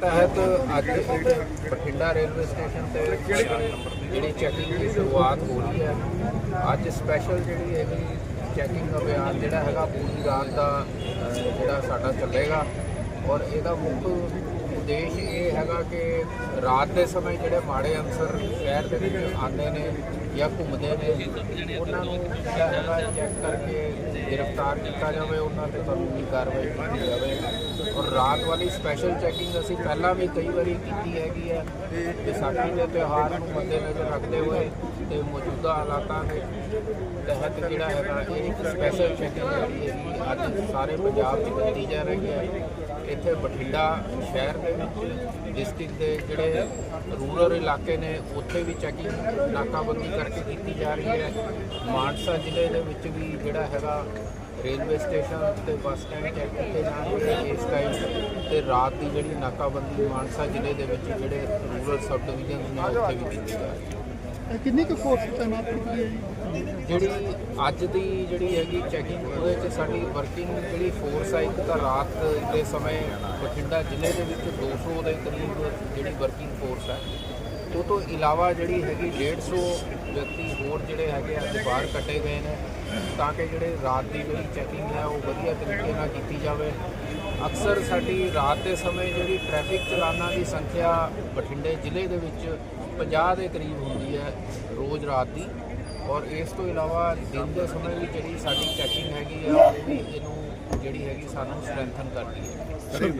ਤਹਿਤ ਅੱਜ Bathinda railway station ਤੇ ਜਿਹੜੀ ਚੈਕਿੰਗ ਦੀ ਸ਼ੁਰੂਆਤ ਹੋ ਰਹੀ ਹੈ। ਅੱਜ ਸਪੈਸ਼ਲ ਜਿਹੜੀ ਹੈਗੀ ਚੈਕਿੰਗ ਅਭਿਆਨ ਜਿਹੜਾ ਹੈਗਾ, ਪੂਰੀ ਰਾਤ ਦਾ ਜਿਹੜਾ ਸਾਡਾ ਚੱਲੇਗਾ। ਔਰ ਇਹਦਾ ਮੁੱਖ ਉਦੇਸ਼ ਇਹ ਹੈਗਾ ਕਿ ਰਾਤ ਦੇ ਸਮੇਂ ਜਿਹੜੇ ਮਾੜੇ ਅੰਸਰ ਸ਼ਹਿਰ ਦੇ ਵਿੱਚ ਆਉਂਦੇ ਨੇ ਜਾਂ ਘੁੰਮਦੇ ਨੇ, ਉਹਨਾਂ ਨੂੰ ਜਿਹੜਾ ਹੈਗਾ ਚੈੱਕ ਕਰਕੇ ਗ੍ਰਿਫਤਾਰ ਕੀਤਾ ਜਾਵੇ, ਉਹਨਾਂ ਤੇ ਕਾਨੂੰਨੀ ਕਾਰਵਾਈ ਕੀਤੀ ਜਾਵੇ। ਔਰ ਰਾਤ ਵਾਲੀ ਸਪੈਸ਼ਲ ਚੈਕਿੰਗ ਅਸੀਂ ਪਹਿਲਾਂ ਵੀ ਕਈ ਵਾਰੀ ਕੀਤੀ ਹੈਗੀ ਹੈ ਵਿਸਾਖੀ ਦੇ ਤਿਉਹਾਰ ਨੂੰ ਮੱਦੇਨਜ਼ਰ ਰੱਖਦੇ ਹੋਏ ਤੇ ਮੌਜੂਦਾ ਹਾਲਾਤਾਂ ਦੇ ਤਹਿਤ ਜਿਹੜਾ ਹੈਗਾ, ਇਹ ਇੱਕ ਸਪੈਸ਼ਲ ਚੈਕਿੰਗ ਜਿਹੜੀ ਹੈਗੀ ਅੱਜ ਸਾਰੇ ਪੰਜਾਬ 'ਚ ਕੀਤੀ ਜਾ ਰਹੀ ਹੈ। ਇੱਥੇ ਬਠਿੰਡਾ ਸ਼ਹਿਰ ਦੇ ਵਿੱਚ ਡਿਸਟ੍ਰਿਕਟ ਦੇ ਜਿਹੜੇ ਰੂਰਲ ਇਲਾਕੇ ਨੇ, ਉੱਥੇ ਵੀ ਚੈਕਿੰਗ ਨਾਕਾਬੰਦੀ ਕਰਕੇ ਕੀਤੀ ਜਾ ਰਹੀ ਹੈ। ਮਾਨਸਾ ਜ਼ਿਲ੍ਹੇ ਦੇ ਵਿੱਚ ਵੀ ਜਿਹੜਾ ਹੈਗਾ ਰੇਲਵੇ ਸਟੇਸ਼ਨ ਤੇ ਬੱਸ ਸਟੈਂਡ ਚੈੱਕ ਕੀਤੇ ਜਾਣਗੇ ਇਸ ਟਾਈਮ ਤੇ ਰਾਤ ਦੀ ਜਿਹੜੀ ਨਾਕਾਬੰਦੀ ਮਾਨਸਾ ਜ਼ਿਲ੍ਹੇ ਦੇ ਵਿੱਚ ਜਿਹੜੇ ਰੂਰਲ ਸਬ ਡਿਵੀਜ਼ਨ ਨੇ ਉੱਥੇ ਵੀ ਕੀਤੀ ਜਾ ਰਹੀ ਹੈ। ਕਿੰਨੀ ਕੁ ਫੋਰਸ ਤੈਨਾਤ ਕੀਤੀ ਹੈ ਜੀ? ਜਿਹੜੀ ਅੱਜ ਦੀ ਜਿਹੜੀ ਹੈਗੀ ਚੈਕਿੰਗ ਉਹਦੇ 'ਚ ਸਾਡੀ ਵਰਕਿੰਗ ਜਿਹੜੀ ਫੋਰਸ ਹੈ ਇੱਕ ਤਾਂ ਰਾਤ ਦੇ ਸਮੇਂ ਬਠਿੰਡਾ ਜ਼ਿਲ੍ਹੇ ਦੇ ਵਿੱਚ 200 ਦੇ ਕਰੀਬ ਜਿਹੜੀ ਵਰਕਿੰਗ ਫੋਰਸ ਹੈ ਉਹ ਤੋਂ ਇਲਾਵਾ ਜਿਹੜੀ ਹੈਗੀ 150 ਵਿਅਕਤੀ ਹੋਰ ਜਿਹੜੇ ਹੈਗੇ ਅੱਜ ਬਾਹਰ ਕੱਟੇ ਗਏ ਨੇ, ਤਾਂ ਕਿ ਜਿਹੜੇ ਰਾਤ ਦੀ ਜਿਹੜੀ ਚੈਕਿੰਗ ਹੈ, ਉਹ ਵਧੀਆ ਤਰੀਕੇ ਨਾਲ ਕੀਤੀ ਜਾਵੇ। ਅਕਸਰ ਸਾਡੀ ਰਾਤ ਦੇ ਸਮੇਂ ਜਿਹੜੀ ਟ੍ਰੈਫਿਕ ਚਲਾਨਾਂ ਦੀ ਸੰਖਿਆ ਬਠਿੰਡੇ ਜ਼ਿਲ੍ਹੇ ਦੇ ਵਿੱਚ 50 ਦੇ ਕਰੀਬ ਹੁੰਦੀ ਹੈ ਰੋਜ਼ ਰਾਤ ਦੀ। ਔਰ ਇਸ ਤੋਂ ਇਲਾਵਾ ਦਿਨ ਦੇ ਸਮੇਂ ਵੀ ਜਿਹੜੀ ਸਾਡੀ ਚੈਕਿੰਗ ਹੈਗੀ ਆ ਉਹ ਵੀ ਇਹਨੂੰ ਜਿਹੜੀ ਹੈਗੀ ਸਾਨੂੰ ਸਟਰੈਂਥਨ ਕਰਦੀ ਹੈ।